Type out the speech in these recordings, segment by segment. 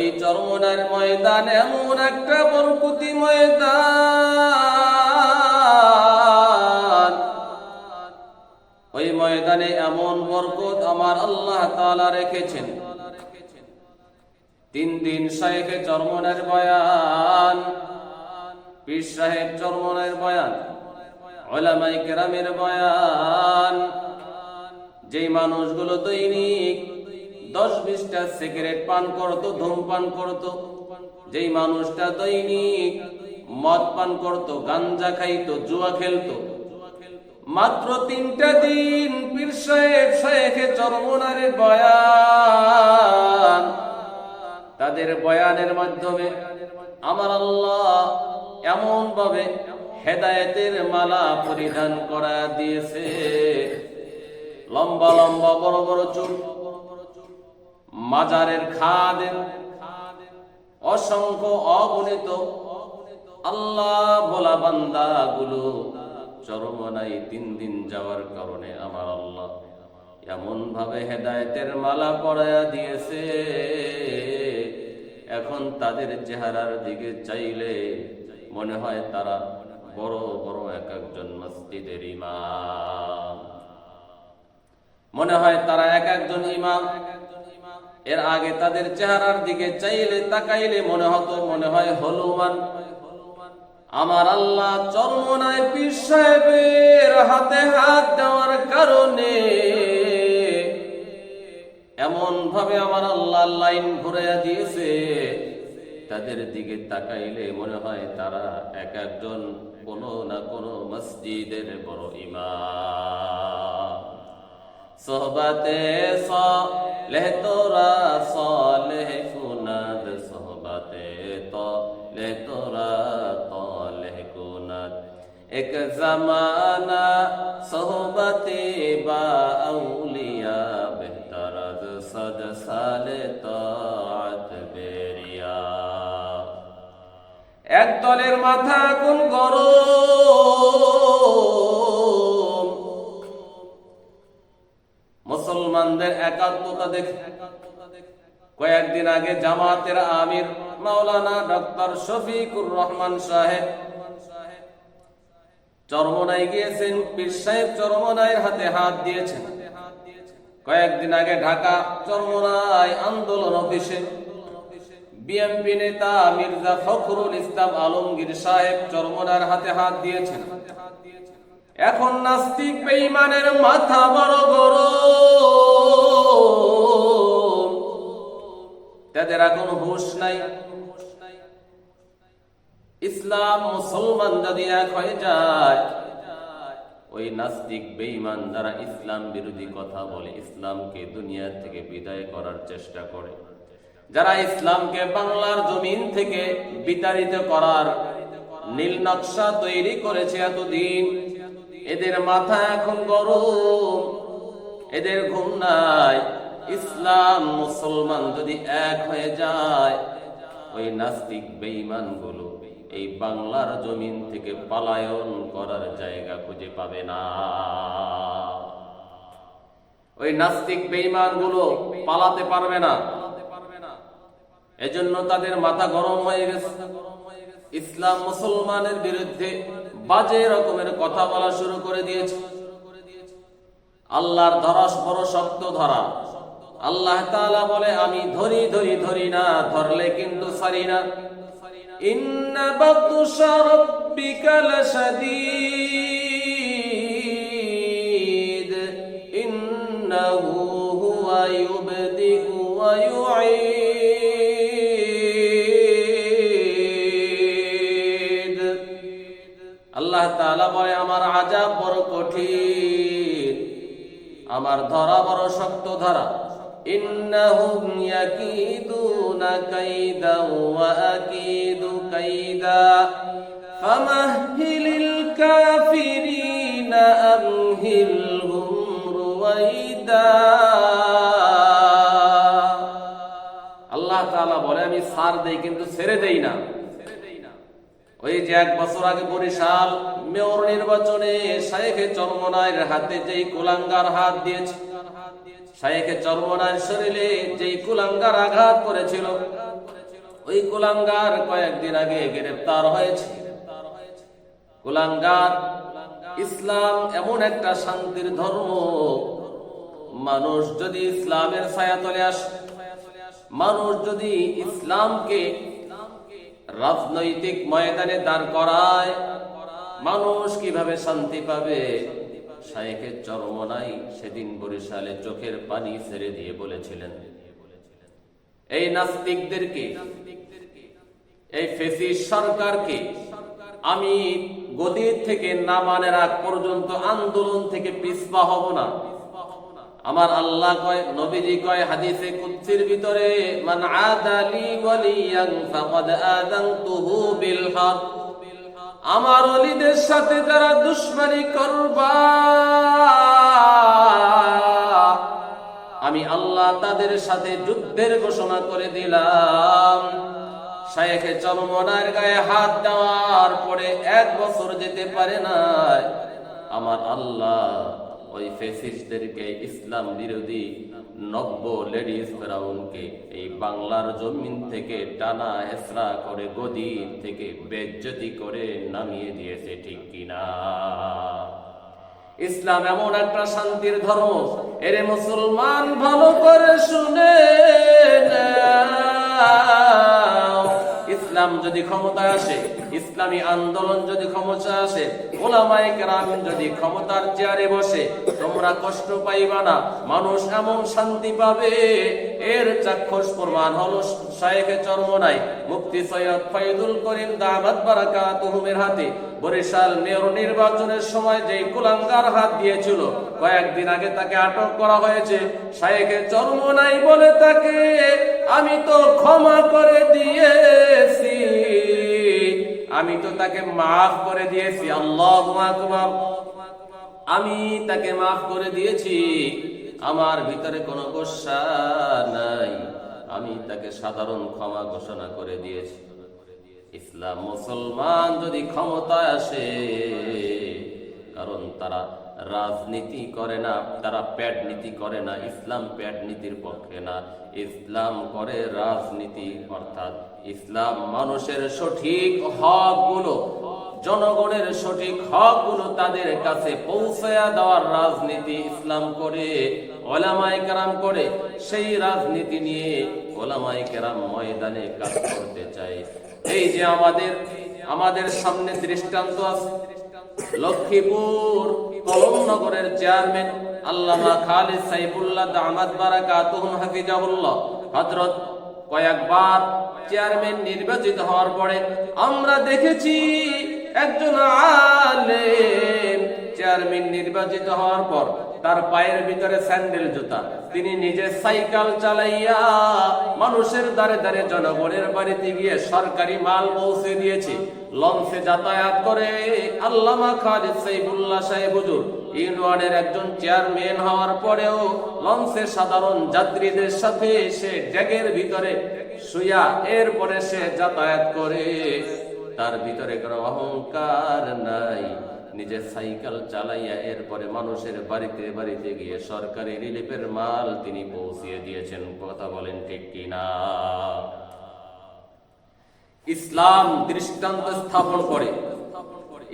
এই চরমনার ময়দান এমন একটা বরকুতি ময়দান। ওই ময়দানে এমন বরকত আমার আল্লাহ তাআলা রেখেছেন। তিন দিন শাহেখে চরমনের বয়ান, পীর সাহেব চরমনের বয়ান ওলামাই কেরামের বয়ান। যেই মানুষগুলো দৈনিক দশ বিশটা সিগারেট পান করত ধূমপান করত। যেই মানুষটা দৈনিক মদ পান করত, গাঞ্জা খাইতো, জুয়া খেলতো। মাত্র তিনটা দিন পীর সাহেব শাহেখে চরমনারে বয়ান। তাদের বয়ানের মাধ্যমে আমার আল্লাহ এমন ভাবে হেদায়েতের মালা পরিধান করা দিয়েছে। লম্বা লম্বা বড় বড় চুল মাজারের খাদের অসংখ্য অগণিত আল্লাহ বলা বান্দা গুলো চরমনাই তিন দিন যাওয়ার কারণে আমার আল্লাহ এমন ভাবে হেদায়েতের মালা পরায়া দিয়েছে। এখন তাদের চেহারার দিকে চাইলে মনে হয় তারা বড় বড় এক একজন মসজিদের ইমাম। মনে হয় তারা এক একজন ইমাম। এর আগে তাদের চেহারার দিকে চাইলে তাকাইলে মনে হতো, মনে হয় হলুমান আমার আল্লাহ চরমনায় পীর সাহেবের হাতে হাত দেওয়ার কারণে এমন ভাবে আমার আল্লাহ লাইন ঘুরাইয়া দিয়েছে। তাদের দিকে তাকাইলে মনে হয় তারা এক একজন কোনো না কোনো মসজিদের বড় ইমাম। সোহবাতে সলেহ তোরা সলেহ কুনাদ সোহবাতে তলেহ তোরা তলেহ কুনাদ এক জমানা সোহবতে বা আউলিয়া বেহতরদ সদ সালে তাত বেরিয়া এক দলের মাথা কোন গরম মুসলমানদের একাত্মতা দেখে। কয়েকদিন আগে জামাতের আমির মাওলানা ডক্টর শফিকুর রহমান সাহেব চরমনাই গিয়েছেন, পীর সাহেব চরমনাইয়ের হাতে হাত দিয়েছেন। কয়েকদিন আগে ঢাকা চরমনাই আন্দোলন অফিসে বিএমপি নেতা মির্জা ফখরুল ইসলাম আলমগীর সাহেব চরমনার হাতে হাত দিয়েছেন। এখন নাস্তিক বেঈমানের মাথা বড় গরম। তাদের এখন হুশ নাই। ইসলাম মুসলমান যদি এক হয়ে যায়, ওই নাস্তিক বেঈমান যারা ইসলাম বিরোধী কথা বলে, ইসলামকে দুনিয়া থেকে বিদায় করার চেষ্টা করে, যারা ইসলামকে বাংলার জমিন থেকে বিতাড়িত করার নীল নকশা তৈরি করেছে এতদিন এদের মাথা এখন গরম, এদের ঘুম নাই। ইসলাম মুসলমান যদি এক হয়ে যায়, ওই নাস্তিক বেঈমানগুলো এই বাংলার জমিন থেকে পালায়ন করার জায়গা খুঁজে পাবে না। ওই নাস্তিক বেঈমানগুলো পালাতে পারবে না। এজন্য তাদের মাথা গরম হয়ে গেছে। ইসলাম মুসলমানের বিরুদ্ধে বাজে রকমের কথা বলা শুরু করে দিয়েছে। আল্লাহর ধরস বড় শক্ত ধরা। আল্লাহ তাআলা বলে, আমি ধরি ধরি ধরি না, ধরলে কিন্তু সারি না। ইন্না বাতুশা রাব্বিকা লাশাদীদ। তাআলা বলে, আমার আযাব বড় কঠিন। আমার ধরা বড় শক্ত ধরা। আল্লাহ বলে, আমি সার দেই, কিন্তু ছেড়ে দেই না। ওই যে এক বছর আগে বরিশাল মেয়র নির্বাচনে শাইখে চরমনায়ের হাতে যেই কুলাঙ্গার হাত দিয়েছে, শায়েখে চর্মনার শরীরে যেই কুলাঙ্গার আঘাত করেছিল, ওই কুলাঙ্গার কয়েকদিন আগে গ্রেফতার হয়েছে। কুলাঙ্গার ইসলাম এমন একটা শান্তির ধর্ম, মানুষ যদি ইসলামের ছায়া তলে আসে, মানুষ যদি ইসলামকে রাজনৈতিক ময়দানে দাঁড় করায়। মানুষ কীভাবে শান্তি পাবে? শায়েখের চরমনাই সেদিন বরিশালে চোখের পানি ছেড়ে দিয়ে বলেছিলেন। এই নাস্তিকদেরকে, এই ফেসিস সরকারকে আমি গদির থেকে নামানের আগ পর্যন্ত আন্দোলন থেকে পিছপা হব না। আমার আল্লাহ কয়, নবীজি কয়, হাদিসে কুদসির ভিতরে, মান আদালি ওয়ালিয়ান ফাকাদ আযানতুহু বিল হক। আমার ওলিদের সাথে যারা দুশ্মনী করবা, আমি আল্লাহ তাদের সাথে যুদ্ধের ঘোষণা করে দিলাম। শায়েখে চরমনার গায়ে হাত দেওয়ার পরে এক বছর যেতে পারে না আমার আল্লাহ ওই ফেসিস্টদেরকে ইসলাম বিরোধী নব্য লেডিস ফেরাউনকে এই বাংলার জমিন থেকে টানা হেসরা করে গদি থেকে বেজ্জতি করে নামিয়ে দিয়েছে, ঠিক কিনা ইসলাম এমন একটা শান্তির ধর্ম, এরে মুসলমান ভালো করে শুনে নাও। ইসলাম যদি ক্ষমতায় আসে, ইসলামী আন্দোলন যদি ক্ষমতায় আসে, ওলামায়ে কেরাম যদি ক্ষমতার চেয়ারে বসে, তোমরা কষ্ট পাইবা না, মানুষ এমন শান্তি পাবে। এর চাক্ষুষ প্রমাণ হলো শায়েখে চরমনাই মুফতি সৈয়দ ফয়দুল করিম দামাত বারাকাতুহুমের হাতে বরিশাল মেয়র নির্বাচনের সময় যেই কুলাঙ্গার হাত দিয়েছিল, কয়েকদিন আগে তাকে আটক করা হয়েছে। শায়েখে চরমনাই বলে তাকে আমি তো ক্ষমা করে দিয়েছি। আমি তো তাকে মাফ করে দিয়েছি, আল্লাহ আমি তাকে মাফ করে দিয়েছি, আমার ভিতরে কোনো গোসা নাই। আমি তাকে সাধারণ ক্ষমা ঘোষণা করে দিয়েছি। ইসলাম মুসলমান যদি ক্ষমতায় আসে, কারণ তারা রাজনীতি করে না, তারা প্যাড নীতি করে না, ইসলাম প্যাড নীতির পক্ষে না। ইসলাম করে রাজনীতি, অর্থাৎ ইসলাম মানুষের সঠিক হকগুলো, জনগণের সঠিক হকগুলো তাদের কাছে পৌঁছায়া দেওয়ার রাজনীতি ইসলাম করে ওলামাই কেরাম করে। সেই রাজনীতি নিয়ে ওলামাই কেরাম ময়দানে কাজ করতে চায়। এই যে আমাদের আমাদের সামনে দৃষ্টান্ত আছে। লক্ষ্মীপুর কলমনগরের চেয়ারম্যান আল্লামা খালিদ সাইফুল্লাহ দামাত বারাকাতুহুম হাফিজাহুল্লাহ, হযরত কয়েকবার চেয়ারম্যান নির্বাচিত হওয়ার পরে আমরা দেখেছি একজন আলেম চেয়ারম্যান নির্বাচিত হওয়ার পর তার পায়ের ভিতরে স্যান্ডেল জুতা। তিনি নিজে সাইকেল চালাইয়া মানুষের দ্বারে দ্বারে জনগণের বাড়িতে গিয়ে সরকারি মাল পৌঁছে দিয়েছে। লঞ্চে যাতায়াত করে আল্লামা খালিদ সাইফুল্লাহ সাহেব হুজুর। ইউনিয়নের একজন চেয়ারম্যান হওয়ার পরেও লঞ্চে সাধারণ যাত্রীদের সাথে সে ড্যাগের ভিতরে শুয়া এরপরে সে যাতায়াত করে। তার ভিতরে কোনো অহংকার নাই। নিজে সাইকেল চালাইয়া এরপরে মানুষের বাড়িতে বাড়িতে গিয়ে সরকারি রিলিফের মাল তিনি পৌঁছিয়ে দিয়েছেন। কথা বলেন ঠিক কিনা? ইসলাম দৃষ্টান্ত স্থাপন করে।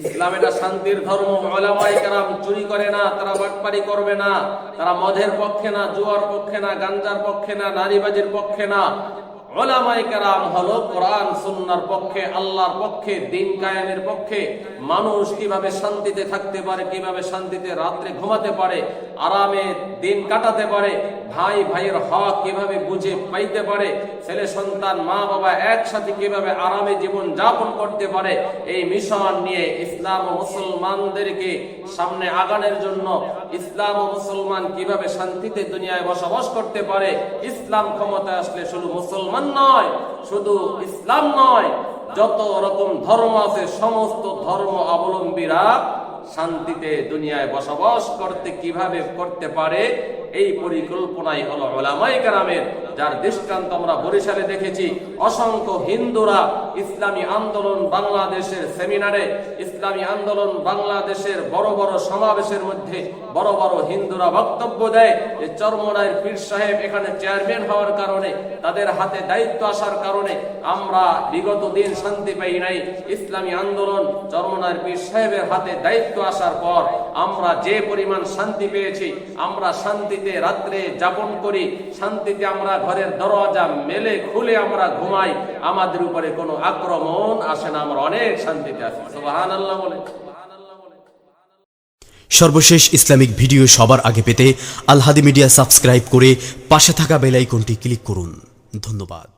ইসলাম এটা শান্তির ধর্ম চুরি করে না, তারা বাটপারি করবে না, তারা মদের পক্ষে না, জুয়ার পক্ষে না, গাঞ্জার পক্ষে না, নারীবাজির পক্ষে না ওলামায়ে কেরাম হলো কোরআন সুন্নাহর পক্ষে, আল্লাহর পক্ষে, দিন পক্ষে। মানুষ শান্তিতে থাকতে পারে শান্তিতে রাত্রে ঘুমাতে পারে, আরামে দিন কাটাতে পারে, ভাই, ভাইয়ের হক কীভাবে বুঝে পাইতে পারে, ছেলে, সন্তান, মা, বাবা একসাথে কীভাবে আরামে জীবন যাপন করতে পারে, এই মিশন নিয়ে ইসলাম ও মুসলমানদেরকে সামনে আগানোর জন্য ইসলাম ও মুসলমান কীভাবে শান্তিতে দুনিয়ায় বসবাস করতে পারে? ইসলাম ক্ষমতা আসলে শুধু মুসলমান নয়, শুধু ইসলাম নয়, যত রকম ধর্ম আছে, সমস্ত ধর্ম অবলম্বীরা শান্তিতে দুনিয়ায় বসবাস করতে কীভাবে করতে পারে? এই পরিকল্পনাই হলো ওলামাই কারামের, যার দৃষ্টান্ত আমরা বরিশালে দেখেছি। অসংখ্য হিন্দুরা ইসলামী আন্দোলন বাংলাদেশের সেমিনারে, ইসলামী আন্দোলন বাংলাদেশের বড় বড় সমাবেশের মধ্যে বড় বড় হিন্দুরা বক্তব্য দেয় যে চরমনায়ের পীর সাহেব এখানে চেয়ারম্যান হওয়ার কারণে, তাদের হাতে দায়িত্ব আসার কারণে আমরা বিগত দিন শান্তি পাই নাই। ইসলামী আন্দোলন চরমনায়ের পীর সাহেবের হাতে দায়িত্ব আসার পর আমরা যে পরিমাণ শান্তি পেয়েছি, আমরা শান্তিতে রাত্রে যাপন করি, শান্তিতে আমরা ঘরের দরজা মেলে খুলে আমরা ঘুমাই, আমাদের উপরে কোনো আক্রমণ আসে না, আমরা অনেক শান্তিতে আছি। সুবহানাল্লাহ বলে। সর্বশেষ ইসলামিক ভিডিও সবার আগে পেতে আলহাদি মিডিয়া সাবস্ক্রাইব করে পাশে থাকা বেলাইকনটি ক্লিক করুন। ধন্যবাদ।